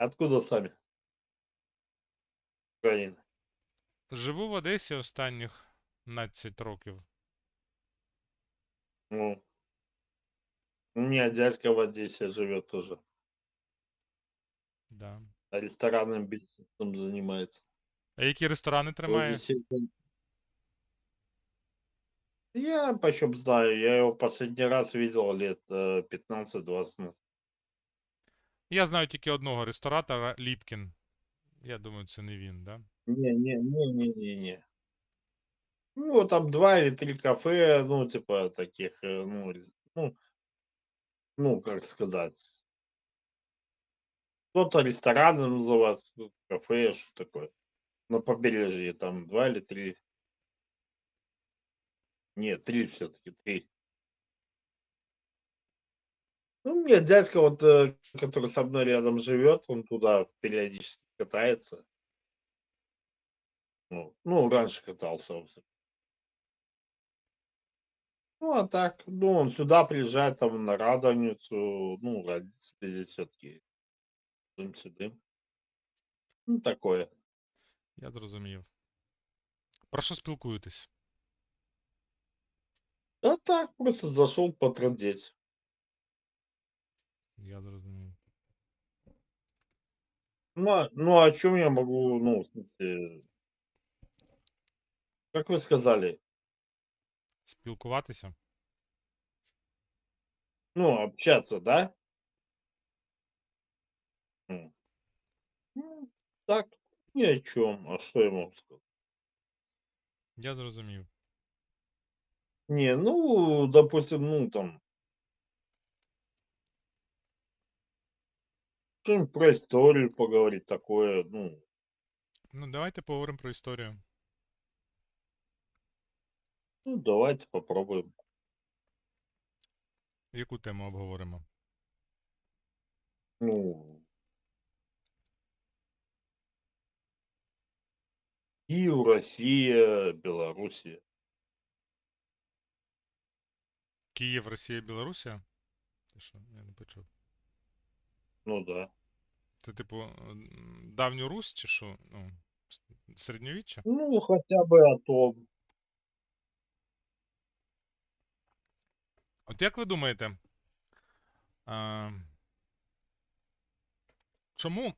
Откуда сами? Украина. Живу в Одесі останніх 15 років. Ну, у меня дядька в Одессе живет тоже. Да. Ресторанным бизнесом занимается. А які ресторани тримає? Я почем знаю, я его последний раз видел лет э, 15-20 назад. Я знаю тільки одного ресторатора Ліпкін. Я думаю, це не він, да? Не, не, не, не, не, не. Ну, там два или три кафе, ну, типа таких, э, ну, ре- ну, ну, как сказать. Кто-то рестораны называют, кто-то кафе, что такое. На побережье там два или три. Нет, три все-таки, три. Ну, у меня дядька, вот, э, который со мной рядом живет, он туда периодически катается. Ну, ну, раньше катался. в общем. Ну, а так, ну, он сюда приезжает там на Радоницу, ну, родители здесь все-таки. Сюда. Ну, такое. Я зрозумів. Про що спілкуєтесь? А так, просто зашел потрындеть. Я зрозумів. Ну, а- ну, о чем я могу, ну, в смысле, как вы сказали, Спілкуватися? ну, общаться, да? М. Ну, так, ни о чем. А что я могу сказать? Я зрозумів. Не, ну, допустим, ну, там, что-нибудь про историю поговорить такое, ну, Ну, давайте поговоримо про історію. ну, давайте попробуем. Яку тему обговоримо? Ну, Киев, Россия, Белоруссия. Київ, Росія, Білорусія? Ти що? Я не почув. Ну да. Це, типу, давню Русь чи що? Ну, середньовіччя? Ну, хотя бы о том. От як ви думаєте, а, чому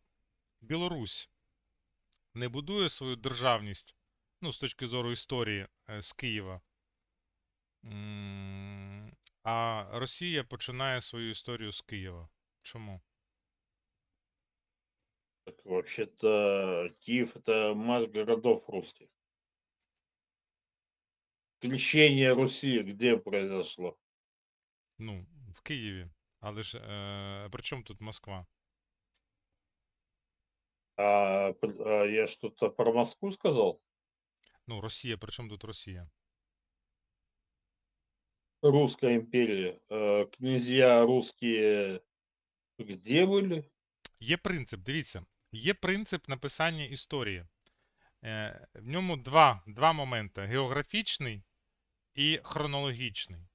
Білорусь не будує свою державність, ну, з точки зору історії е, з Києва, а Росія починає свою історію з Києва? Чому? Так вообще-то Киев это марш городов русских. Крещение Руси где произошло? Ну, в Києві. Але ж е, при чому тут Москва? А, пр- а я что-то про Москву сказал? Ну, Росія, при чому тут Росія? Русская империя. Э, князья русские где были? Є принцип, дивіться, є принцип написання історії. Е, в ньому два, два моменти: географічний і хронологічний.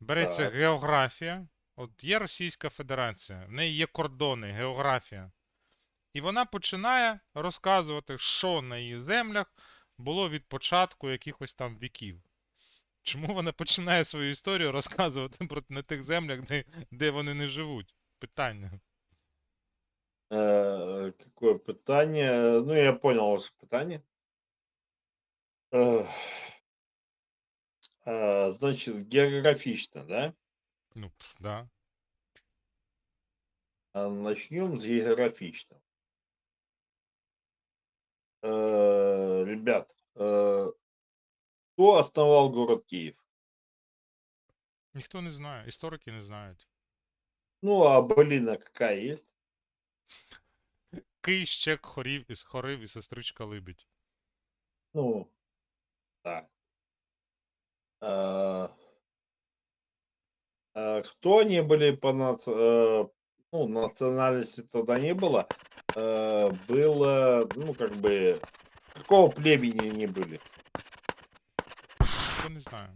Береться Так. географія. От є Російська Федерація, в неї є кордони, географія. І вона починає розказувати, що на її землях було від початку якихось там віків. Чому вона починає свою історію розказувати про на тих землях, де, де вони не живуть? Питання. Э, какое питание? Ну, я понял ваше питание. Э, а, значит, географично, да? Ну, пф, да. А, Начнем с географичного. Э, Ребят, э, кто основал город Киев? Ніхто не знає, історики не знають. Ну, а былина какая есть? Кий, щек, хорів, із хорив і сестричка Либідь. Ну, так. А, а кто они были по нац- э, ну, национальности тогда не было. Э, Было, ну, как бы, какого племени они были? Ніхто не знає.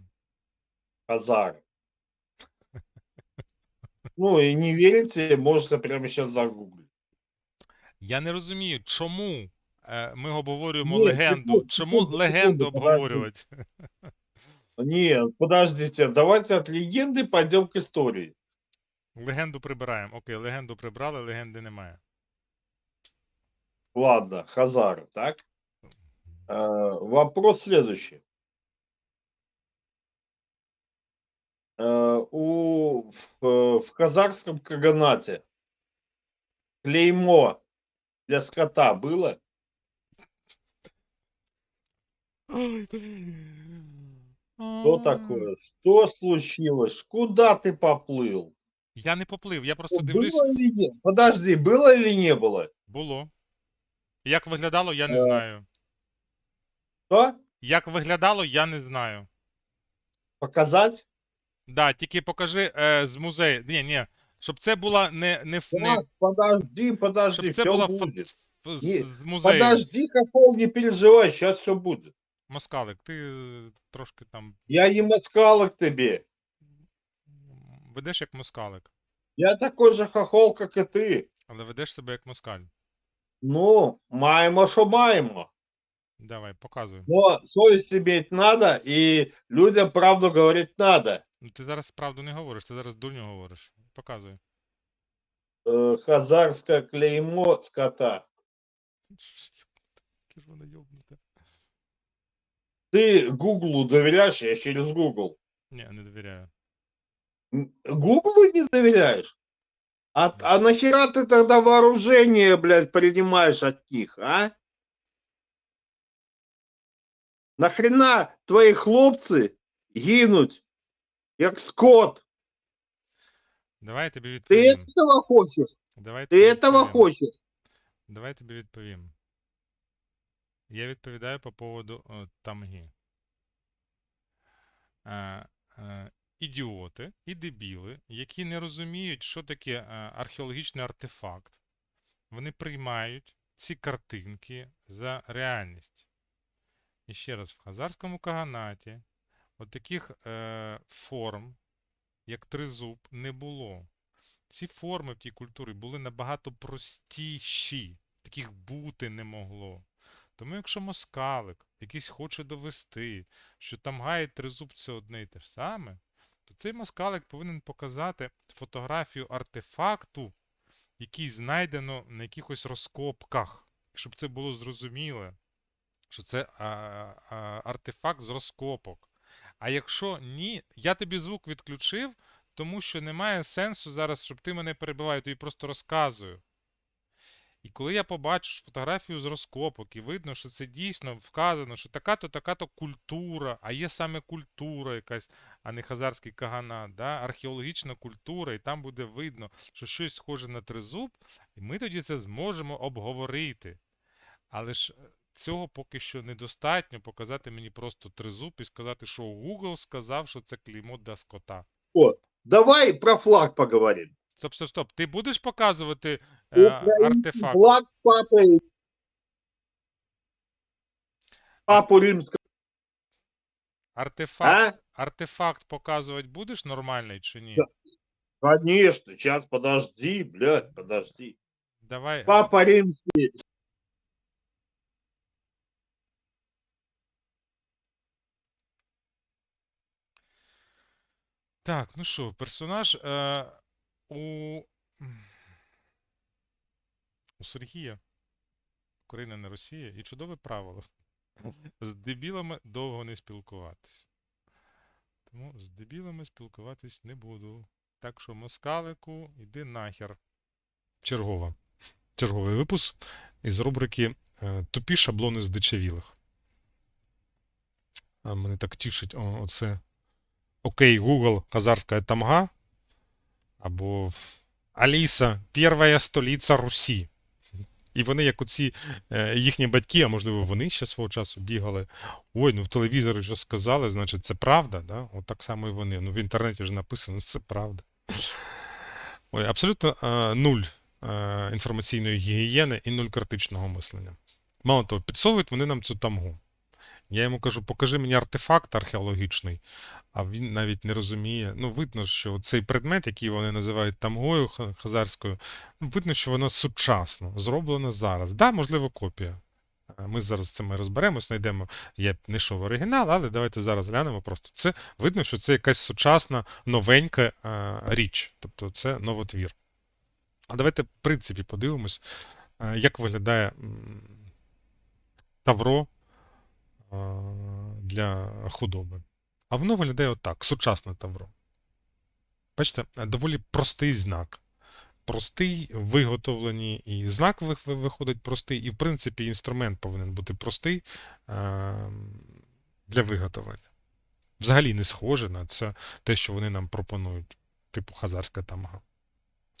Казары. Ну, и не верите, можете прямо сейчас загуглить. Я не розумію, чому е, ми обговорюємо Ні, легенду. секунду, Чому секунду, легенду секунду, подожди. обговорювати? Нет, подождите, давайте от легенды пойдем к истории. Легенду прибираємо. Окей, легенду прибрали, легенди немає. Ладно, Хазар, так? Э, вопрос следующий. Э, у, в, в казахском Каганате клеймо для скота было? Ой, блін. Что такое? Что случилось? Куда ты поплыл? Я не поплив, я просто Было дивлюсь. или нет? Подожди, было или не было? Було. Як виглядало, я не Е. знаю. Что? Як виглядало, я не знаю. Показать? Да, тільки покажи е, з музею. Ні, ні. щоб це була не, не, не подожди, подожди, щоб це все була фо- ф- Ні, музею. Подожди, Хохол, не переживай, сейчас все будет. Москалик, ти е, трошки там Я не москалок тебе. ведеш як москалик, Я такой же хохол, как и ты. але ведеш себе як москаль. Ну, маемо, что маемо. Давай, показуй. Но совесть иметь надо, и людям правду говорить надо. Ну ти зараз правду не говориш, ти зараз дурню говориш. Показуй. Э, хазарское клеймо скота. Яке ж воно йобнуте. Ты Гуглу доверяешь? Я через Гугл. Ні, не довіряю. М, Гуглу не доверяешь? А, а нахера ты тогда вооружение, блядь, принимаешь от них, а? Нахрена твои хлопцы гинуть, як скот? Давай я тобі Ты відповім. этого хочешь? Давай я Ты тобі этого відповім. хочешь? Давай я тобі відповім. Я відповідаю по поводу о, тамги. Е, е, ідіоти і дебіли, які не розуміють, що таке е, археологічний артефакт, вони приймають ці картинки за реальність. І ще раз, в Хазарському Каганаті от таких е, форм, як тризуб, не було. Ці форми в тій культурі були набагато простіші, таких бути не могло. Тому якщо москалик якийсь хоче довести, що тамга і тризуб це одне і те ж саме, то цей москалик повинен показати фотографію артефакту, який знайдено на якихось розкопках, щоб це було зрозуміло, що це а, а, артефакт з розкопок. А якщо ні, я тобі звук відключив, тому що немає сенсу зараз, щоб ти мене перебивав, я тобі просто розказую. І коли я побачу фотографію з розкопок, і видно, що це дійсно вказано, що така-то, така-то культура, а є саме культура якась, а не хазарський каганат, да? археологічна культура, і там буде видно, що щось схоже на тризуб, і ми тоді це зможемо обговорити. Але ж е, цього поки що недостатньо показати мені просто тризуб і сказати, що Google сказав, що це клеймо для скота. Давай про флаг поговорим. Стоп, стоп, стоп. Ти будеш показувати е, артефакт? флаг папы. Папу римского, Артефакт, а? артефакт показувати будеш нормальний чи ні? Конечно, сейчас подожди, блядь, подожди. Давай. Папа римский. Так, ну що, персонаж е, у. У Сергія. Україна не Росія і чудове правило. З дебілами довго не спілкуватись. Тому з дебілами спілкуватись не буду. Так що москалику, іди нахер. Чергова. Черговий випуск із рубрики е, Тупі шаблони здичавілих. А мене так тішить оце. Окей, Google, казарська тамга. Або Аліса, перша столиця Русі. І вони, як оці е, їхні батьки, а можливо, вони ще свого часу бігали. Ой, ну в телевізорі вже сказали, значить, це правда, да? От так само і вони. Ну в інтернеті ж написано, це правда. Ой, абсолютно е, нуль е, інформаційної гігієни і нуль критичного мислення. Мало того, підсовують вони нам цю тамгу. Я йому кажу, покажи мені артефакт археологічний, а він навіть не розуміє. Ну, видно, що цей предмет, який вони називають тамгою хазарською, видно, що воно сучасно, зроблено зараз. Да, можливо, копія. Е, Ми зараз з цим розберемось, знайдемо. Я знайшов оригінал, але давайте зараз глянемо просто. Це видно, що це якась сучасна, новенька е, річ. Тобто це новотвір. А давайте, в принципі, подивимось, е, як виглядає тавро для худоби. А воно виглядає отак: сучасне тавро. Бачите, е, доволі простий знак. Простий, виготовлені, і знак ви- ви- виходить простий, і, в принципі, інструмент повинен бути простий е, для виготовлення. Взагалі не схоже на це те, що вони нам пропонують, типу хазарська тамга.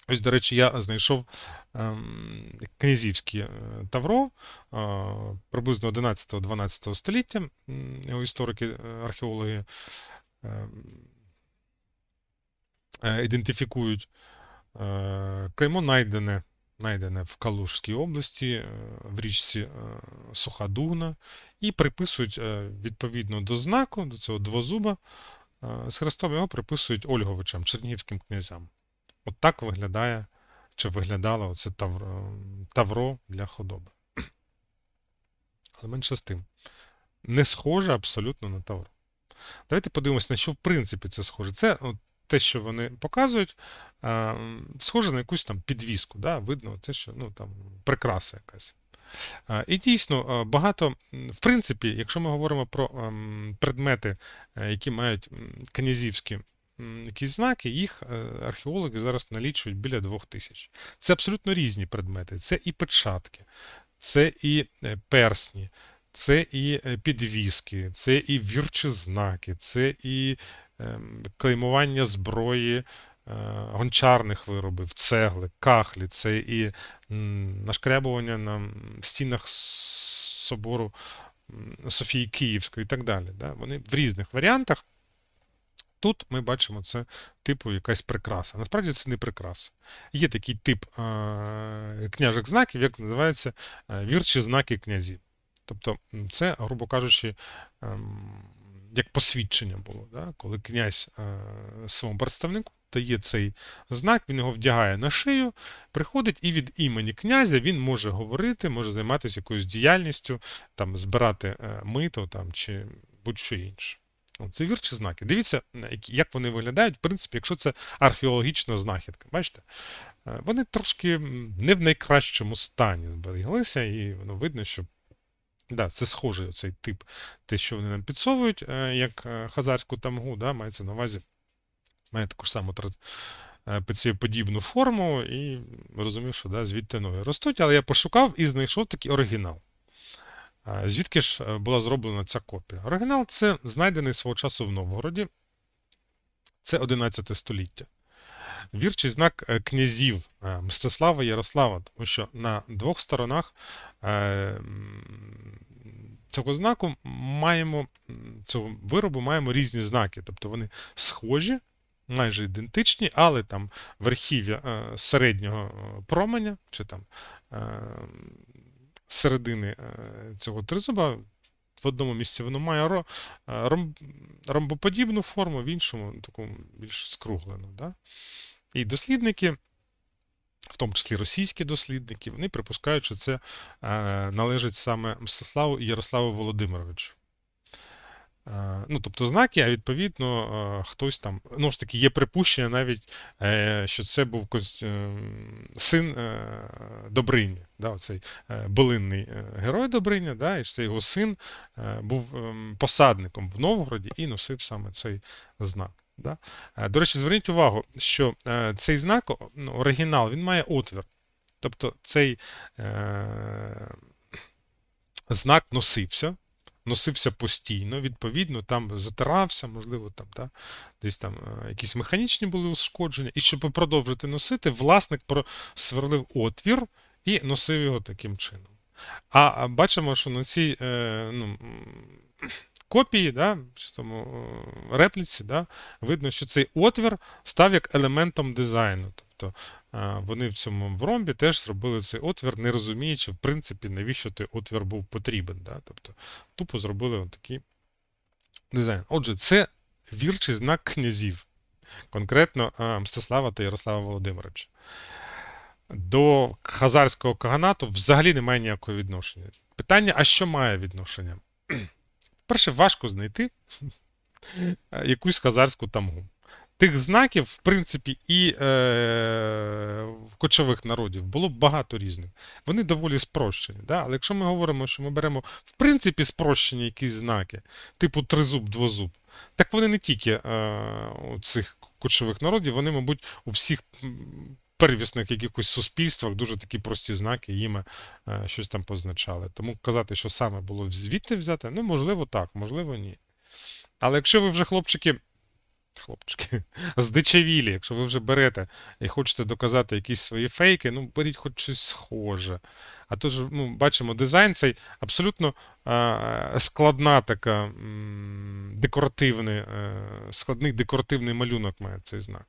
Ось, до речі, я знайшов ем, князівське тавро е, приблизно 11-12 століття. Історики, е, археологи ем, е, ідентифікують. Клеймо найдене, найдене в Калужській області, в річці Суха Дугна, і приписують відповідно до знаку, до цього двозуба з хрестом його приписують Ольговичам, чернігівським князям. От так виглядає чи виглядало оце тавро, для худоби. Але менше з тим. Не схоже абсолютно на тавро. Давайте подивимось, на що в принципі це схоже. Це от, те, що вони показують, схоже на якусь там підвіску. Да? Видно, те, що ну, там, прикраса якась. І дійсно багато, в принципі, якщо ми говоримо про ем, предмети, е, які мають князівські якісь знаки, їх е, археологи зараз налічують біля двох тисяч. Це абсолютно різні предмети. Це і печатки, це і е, персні, це і е, підвіски, це і вірчезнаки, це і ем, клеймування зброї, гончарних виробів, цегли, кахлі, це і нашкрябування на стінах собору Софії Київської і так далі. Да? Вони в різних варіантах. Тут ми бачимо це типу якась прикраса. Насправді це не прикраса. Є такий тип е, княжих знаків, як називається е, вірчі знаки князів. Тобто це, грубо кажучи, ем, як посвідчення було, да? коли князь е, своєму представнику дає цей знак, він його вдягає на шию, приходить і від імені князя він може говорити, може займатися якоюсь діяльністю, там, збирати е, мито там, чи будь-що інше. Це вірчі знаки. Дивіться, як вони виглядають, в принципі, якщо це археологічна знахідка. Бачите? Е, Вони трошки не в найкращому стані зберіглися, і воно видно, що да, це схожий цей тип, те, що вони нам підсовують, е, як е, хазарську тамгу, да, мається на увазі, має таку ж саму подібну форму, і розумів, що да, звідти ноги ростуть, але я пошукав і знайшов такий оригінал. Звідки ж е, була зроблена ця копія? Оригінал це знайдений свого часу в Новгороді. Це 11 століття. Вірчий знак е, князів е, Мстислава і Ярослава, тому що на двох сторонах цього знаку маємо цього виробу маємо різні знаки. Тобто вони схожі, майже ідентичні, але там верхів'я середнього променя чи там середини е, цього тризуба. В одному місці воно має е, ромбоподібну форму, в іншому таку більш скруглену. Да? І дослідники, в тому числі російські дослідники, вони припускають, що це е, належить саме Мстиславу і Ярославу Володимировичу. Е, Ну, тобто знаки, а відповідно, е, хтось там, ну ж таки, є припущення навіть, е, що це був син Добрині, да, оцей билинний герой Добриня, да, і що його син був ем, посадником в Новгороді і носив саме цей знак. Да. До речі, зверніть увагу, що цей знак, ну, оригінал, він має отвір. Тобто цей е, знак носився, носився постійно, відповідно, там затирався, можливо, там, да, десь там е, якісь механічні були ушкодження. І щоб продовжити носити, власник просверлив отвір і носив його таким чином. А бачимо, що на цій е, ну, копії, да, тому, е, репліці, да, видно, що цей отвір став як елементом дизайну. Тобто е, вони в цьому в ромбі теж зробили цей отвір, не розуміючи, в принципі, навіщо той отвір був потрібен. Да? Тобто тупо зробили такий дизайн. Отже, це вірчий знак князів, конкретно е, Мстислава та Ярослава Володимировича. До хазарського каганату взагалі немає ніякого відношення. Питання: а що має відношення? Перше, важко знайти е, якусь хазарську тамгу. Тих знаків, в принципі, і е, кочових народів було багато різних. Вони доволі спрощені. Да? Але якщо ми говоримо, що ми беремо в принципі спрощені якісь знаки, типу тризуб, двозуб, так вони не тільки е, у цих кочових народів, вони, мабуть, у всіх первісних якихось суспільствах дуже такі прості знаки, їм е, щось там позначали. Тому казати, що саме було звідти взяти, ну, можливо, так, можливо, ні. Але якщо ви вже хлопчики. Хлопчики, здичавілі, якщо ви вже берете і хочете доказати якісь свої фейки, ну беріть хоч щось схоже. А то ж, ну, бачимо, дизайн цей абсолютно е, складна така м, декоративний, е, складний декоративний малюнок має цей знак.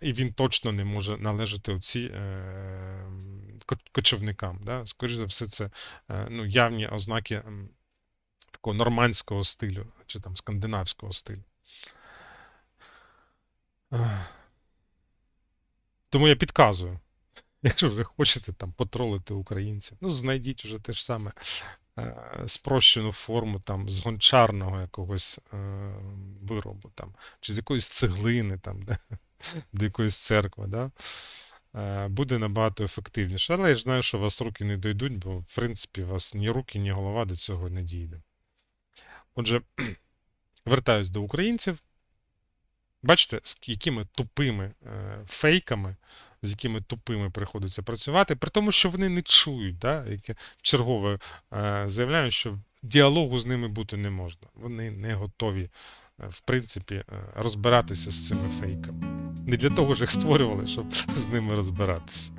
І він точно не може належати оці е, кочівникам. Да? Скоріше за все, це е, ну, явні ознаки такого нормандського стилю чи там скандинавського стилю. Тому я підказую. Якщо вже хочете там потролити українців, ну знайдіть вже те ж саме е, спрощену форму там з гончарного якогось е, виробу, там, чи з якоїсь цеглини, там, да, до якоїсь церкви, да, е, буде набагато ефективніше. Але я знаю, що у вас руки не дійдуть, бо в принципі у вас ні руки, ні голова до цього не дійде. Отже, вертаюсь до українців. Бачите, з якими тупими е, фейками, з якими тупими приходиться працювати, при тому, що вони не чують, да, яке вчергове е, заявляють, що діалогу з ними бути не можна. Вони не готові, е, в принципі, розбиратися з цими фейками. Не для того ж їх створювали, щоб з ними розбиратися.